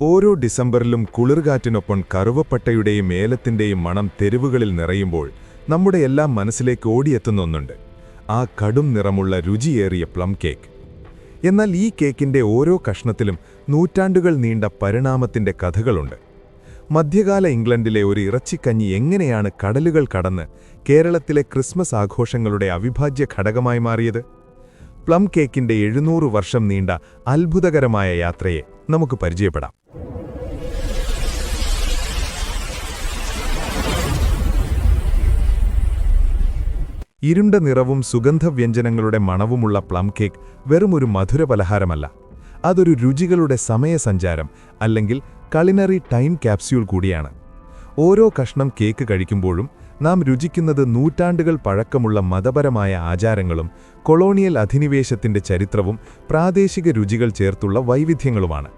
ഓരോ ഡിസംബറിലും കുളിർകാറ്റിനൊപ്പം കറുവപ്പട്ടയുടെയും ഏലത്തിന്റെയും മണം തെരുവുകളിൽ നിറയുമ്പോൾ നമ്മുടെ എല്ലാം മനസ്സിലേക്ക് ഓടിയെത്തുന്ന ഒന്നുണ്ട് ആ കടും നിറമുള്ള രുചിയേറിയ പ്ലം കേക്ക്. എന്നാൽ ഈ കേക്കിന്റെ ഓരോ കഷ്ണത്തിലും നൂറ്റാണ്ടുകൾ നീണ്ട പരിണാമത്തിന്റെ കഥകളുണ്ട്. മധ്യകാല ഇംഗ്ലണ്ടിലെ ഒരു ഇറച്ചിക്കഞ്ഞി എങ്ങനെയാണ് കടലുകൾ കടന്ന് കേരളത്തിലെ ക്രിസ്മസ് ആഘോഷങ്ങളുടെ അവിഭാജ്യ ഘടകമായി മാറിയത്? പ്ലം കേക്കിന്റെ എഴുന്നൂറ് വർഷം നീണ്ട അത്ഭുതകരമായ യാത്രയെ നമുക്ക് പരിചയപ്പെടാം. ഇരുണ്ട നിറവും സുഗന്ധവ്യഞ്ജനങ്ങളുടെ മണവുമുള്ള പ്ലം കേക്ക് വെറുമൊരു മധുര പലഹാരമല്ല. അതൊരു രുചികളുടെ സമയസഞ്ചാരം അല്ലെങ്കിൽ കളിനറി ടൈം ക്യാപ്സ്യൂൾ കൂടിയാണ്. ഓരോ കഷ്ണം കേക്ക് കഴിക്കുമ്പോഴും നാം രുചിക്കുന്നത് നൂറ്റാണ്ടുകൾ പഴക്കമുള്ള മതപരമായ ആചാരങ്ങളും കൊളോണിയൽ അധിനിവേശത്തിന്റെ ചരിത്രവും പ്രാദേശിക രുചികൾ ചേർത്തുള്ള വൈവിധ്യങ്ങളുമാണ്.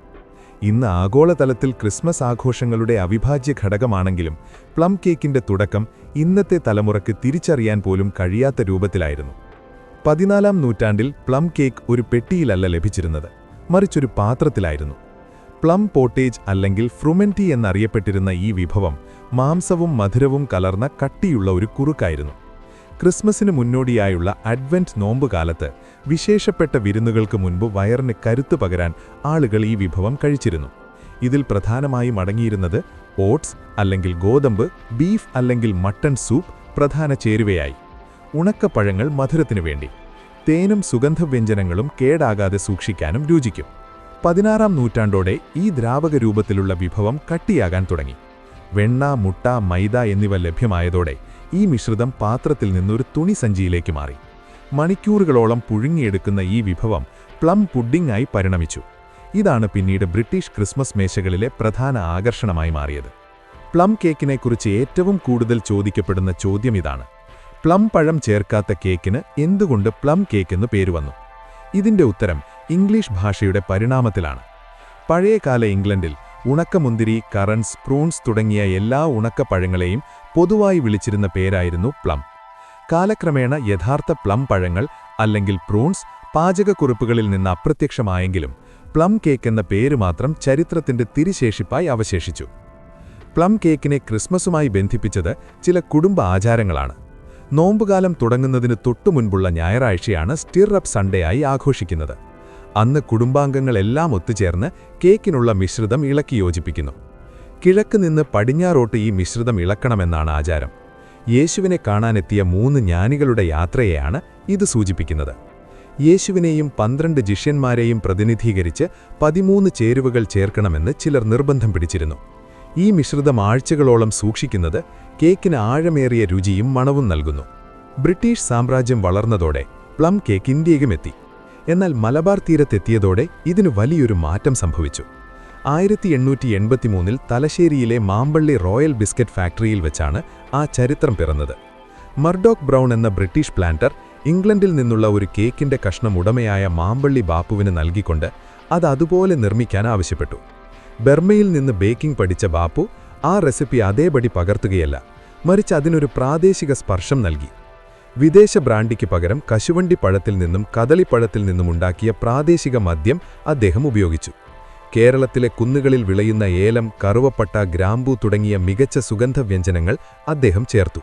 ഇന്ന് ആഗോളതലത്തിൽ ക്രിസ്മസ് ആഘോഷങ്ങളുടെ അവിഭാജ്യ ഘടകമാണെങ്കിലും പ്ലം കേക്കിന്റെ തുടക്കം ഇന്നത്തെ തലമുറയ്ക്ക് തിരിച്ചറിയാൻ പോലും കഴിയാത്ത രൂപത്തിലായിരുന്നു. പതിനാലാം നൂറ്റാണ്ടിൽ പ്ലം കേക്ക് ഒരു പെട്ടിയിലല്ല ലഭിച്ചിരുന്നത് മറിച്ചൊരു പാത്രത്തിലായിരുന്നു. പ്ലം പോട്ടേജ് അല്ലെങ്കിൽ ഫ്രുമെന്റി എന്നറിയപ്പെട്ടിരുന്ന ഈ വിഭവം മാംസവും മധുരവും കലർന്ന കട്ടിയുള്ള ഒരു കുറുക്കായിരുന്നു. ക്രിസ്മസിന് മുന്നോടിയായുള്ള അഡ്വന്റ് നോമ്പുകാലത്ത് വിശേഷപ്പെട്ട വിരുന്നുകൾക്ക് മുൻപ് വയറിന് കരുത്തു പകരാൻ ആളുകൾ ഈ വിഭവം കഴിച്ചിരുന്നു. ഇതിൽ പ്രധാനമായും അടങ്ങിയിരുന്നത് ഓട്സ് അല്ലെങ്കിൽ ഗോതമ്പ് ബീഫ് അല്ലെങ്കിൽ മട്ടൺ സൂപ്പ് പ്രധാന ചേരുവയായി. ഉണക്കപ്പഴങ്ങൾ മധുരത്തിനു വേണ്ടി. തേനും സുഗന്ധവ്യഞ്ജനങ്ങളും കേടാകാതെ സൂക്ഷിക്കാനും രുചിക്കും. പതിനാറാം നൂറ്റാണ്ടോടെ ഈ ദ്രാവക രൂപത്തിലുള്ള വിഭവം കട്ടിയാകാൻ തുടങ്ങി. വെണ്ണ മുട്ട മൈദ എന്നിവ ലഭ്യമായതോടെ ഈ മിശ്രിതം പാത്രത്തിൽ നിന്നൊരു തുണി സഞ്ചിയിലേക്ക് മാറി. മണിക്കൂറുകളോളം പുഴുങ്ങിയെടുക്കുന്ന ഈ വിഭവം പ്ലം പുഡിംഗായി പരിണമിച്ചു. ഇതാണ് പിന്നീട് ബ്രിട്ടീഷ് ക്രിസ്മസ് മേശകളിലെ പ്രധാന ആകർഷണമായി മാറിയത്. പ്ലം കേക്കിനെക്കുറിച്ച് ഏറ്റവും കൂടുതൽ ചോദിക്കപ്പെടുന്ന ചോദ്യം ഇതാണ്. പ്ലം പഴം ചേർക്കാത്ത കേക്കിന് എന്തുകൊണ്ട് പ്ലം കേക്ക് എന്ന് പേര് വന്നു ഇതിന്റെ ഉത്തരം ഇംഗ്ലീഷ് ഭാഷയുടെ പരിണാമത്തിലാണ്. പഴയകാല ഇംഗ്ലണ്ടിൽ ഉണക്കമുന്തിരി കറൻസ് പ്രൂൺസ് തുടങ്ങിയ എല്ലാ ഉണക്കപ്പഴങ്ങളെയും പൊതുവായി വിളിച്ചിരുന്ന പേരായിരുന്നു പ്ലം. കാലക്രമേണ യഥാർത്ഥ പ്ലം പഴങ്ങൾ അല്ലെങ്കിൽ പ്രൂൺസ് പാചകക്കുറിപ്പുകളിൽ നിന്ന് അപ്രത്യക്ഷമായെങ്കിലും പ്ലം കേക്ക് എന്ന പേര് മാത്രം ചരിത്രത്തിന്റെ തിരിശേഷിപ്പായി അവശേഷിച്ചു. പ്ലം കേക്കിനെ ക്രിസ്മസുമായി ബന്ധിപ്പിച്ചത് ചില കുടുംബ ആചാരങ്ങളാണ്. നോമ്പുകാലം തുടങ്ങുന്നതിന് തൊട്ടുമുൻപുള്ള ഞായറാഴ്ചയാണ് സ്റ്റിർ അപ്പ് സൺഡേ ആയി ആഘോഷിക്കുന്നത്. അന്ന് കുടുംബാംഗങ്ങളെല്ലാം ഒത്തുചേർന്ന് കേക്കിനുള്ള മിശ്രിതം ഇളക്കി യോജിപ്പിക്കുന്നു. കിഴക്ക് നിന്ന് പടിഞ്ഞാറോട്ട് ഈ മിശ്രിതം ഇളക്കണമെന്നാണ് ആചാരം. യേശുവിനെ കാണാനെത്തിയ മൂന്ന് ജ്ഞാനികളുടെ യാത്രയെയാണ് ഇത് സൂചിപ്പിക്കുന്നത്. യേശുവിനെയും പന്ത്രണ്ട് ജിഷ്യന്മാരെയും പ്രതിനിധീകരിച്ച് പതിമൂന്ന് ചേരുവകൾ ചേർക്കണമെന്ന് ചിലർ നിർബന്ധം പിടിച്ചിരുന്നു. ഈ മിശ്രിതം ആഴ്ചകളോളം സൂക്ഷിക്കുന്നത് കേക്കിന് ആഴമേറിയ രുചിയും മണവും നൽകുന്നു. ബ്രിട്ടീഷ് സാമ്രാജ്യം വളർന്നതോടെ പ്ലം കേക്ക് ഇന്ത്യയിലുമെത്തി എന്നാൽ മലബാർ തീരത്തെത്തിയതോടെ ഇതിന് വലിയൊരു മാറ്റം സംഭവിച്ചു. ആയിരത്തി എണ്ണൂറ്റി എൺപത്തിമൂന്നിൽ തലശ്ശേരിയിലെ മാമ്പള്ളി റോയൽ ബിസ്ക്കറ്റ് ഫാക്ടറിയിൽ വെച്ചാണ് ആ ചരിത്രം പിറന്നത്. മർഡോക് ബ്രൗൺ എന്ന ബ്രിട്ടീഷ് പ്ലാന്റർ ഇംഗ്ലണ്ടിൽ നിന്നുള്ള ഒരു കേക്കിന്റെ കഷ്ണം ഉടമയായ മാമ്പള്ളി ബാപ്പുവിന് നൽകിക്കൊണ്ട് അത് അതുപോലെ നിർമ്മിക്കാൻ ആവശ്യപ്പെട്ടു. ബെർമയിൽ നിന്ന് ബേക്കിംഗ് പഠിച്ച ബാപ്പു ആ റെസിപ്പി അതേപടി പകർത്തുകയല്ല മറിച്ച് അതിനൊരു പ്രാദേശിക സ്പർശം നൽകി. വിദേശ ബ്രാൻഡിക്ക് പകരം കശുവണ്ടി പഴത്തിൽ നിന്നും കദളിപ്പഴത്തിൽ നിന്നും ഉണ്ടാക്കിയ പ്രാദേശിക മദ്യം അദ്ദേഹം ഉപയോഗിച്ചു. കേരളത്തിലെ കുന്നുകളിൽ വിളയുന്ന ഏലം കറുവപ്പട്ട ഗ്രാമ്പൂ തുടങ്ങിയ മികച്ച സുഗന്ധവ്യഞ്ജനങ്ങൾ അദ്ദേഹം ചേർത്തു.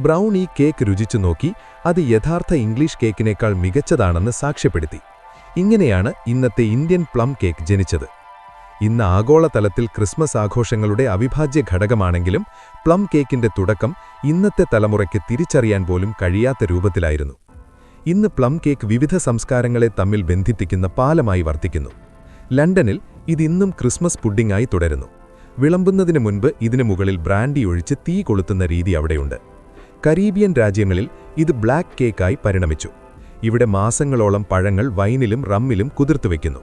ബ്രൗൺ ഈ കേക്ക് രുചിച്ചു നോക്കി അത് യഥാർത്ഥ ഇംഗ്ലീഷ് കേക്കിനേക്കാൾ മികച്ചതാണെന്ന് സാക്ഷ്യപ്പെടുത്തി. ഇങ്ങനെയാണ് ഇന്നത്തെ ഇന്ത്യൻ പ്ലം കേക്ക് ജനിച്ചത്. ഇന്ന് ആഗോളതലത്തിൽ ക്രിസ്മസ് ആഘോഷങ്ങളുടെ അവിഭാജ്യ ഘടകമാണെങ്കിലും പ്ലം കേക്കിന്റെ തുടക്കം ഇന്നത്തെ തലമുറയ്ക്ക് തിരിച്ചറിയാൻ പോലും കഴിയാത്ത രൂപത്തിലായിരുന്നു. ഇന്ന് പ്ലം കേക്ക് വിവിധ സംസ്കാരങ്ങളെ തമ്മിൽ ബന്ധിപ്പിക്കുന്ന പാലമായി വർത്തിക്കുന്നു. ലണ്ടനിൽ ഇതിന്നും ക്രിസ്മസ് പുഡിംഗായി തുടരുന്നു. വിളമ്പുന്നതിന് മുൻപ് ഇതിനു മുകളിൽ ബ്രാൻഡി ഒഴിച്ച് തീ കൊളുത്തുന്ന രീതി അവിടെയുണ്ട്. കരീബിയൻ രാജ്യങ്ങളിൽ ഇത് ബ്ലാക്ക് കേക്കായി പരിണമിച്ചു. ഇവിടെ മാസങ്ങളോളം പഴങ്ങൾ വൈനിലും റമ്മിലും കുതിർത്തുവെക്കുന്നു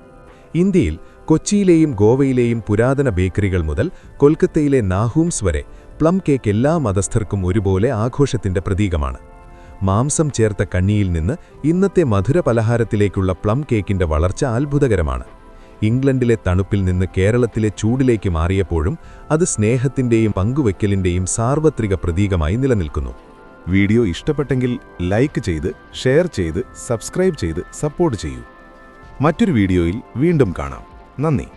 ഇന്ത്യയിൽ കൊച്ചിയിലെയും ഗോവയിലെയും പുരാതന ബേക്കറികൾ മുതൽ കൊൽക്കത്തയിലെ നാഹൂംസ് വരെ പ്ലം കേക്ക് എല്ലാ മതസ്ഥർക്കും ഒരുപോലെ ആഘോഷത്തിന്റെ പ്രതീകമാണ്. മാംസം ചേർത്ത കണ്ണിയിൽ നിന്ന് ഇന്നത്തെ മധുര പലഹാരത്തിലേക്കുള്ള പ്ലം കേക്കിന്റെ വളർച്ച അത്ഭുതകരമാണ്. ഇംഗ്ലണ്ടിലെ തണുപ്പിൽ നിന്ന് കേരളത്തിലെ ചൂടിലേക്ക് മാറിയപ്പോഴും അത് സ്നേഹത്തിന്റെയും പങ്കുവെക്കലിന്റെയും സാർവത്രിക പ്രതീകമായി നിലനിൽക്കുന്നു. വീഡിയോ ഇഷ്ടപ്പെട്ടെങ്കിൽ ലൈക്ക് ചെയ്ത് ഷെയർ ചെയ്ത് സബ്സ്ക്രൈബ് ചെയ്ത് സപ്പോർട്ട് ചെയ്യൂ. മറ്റൊരു വീഡിയോയിൽ വീണ്ടും കാണാം. നന്ദി.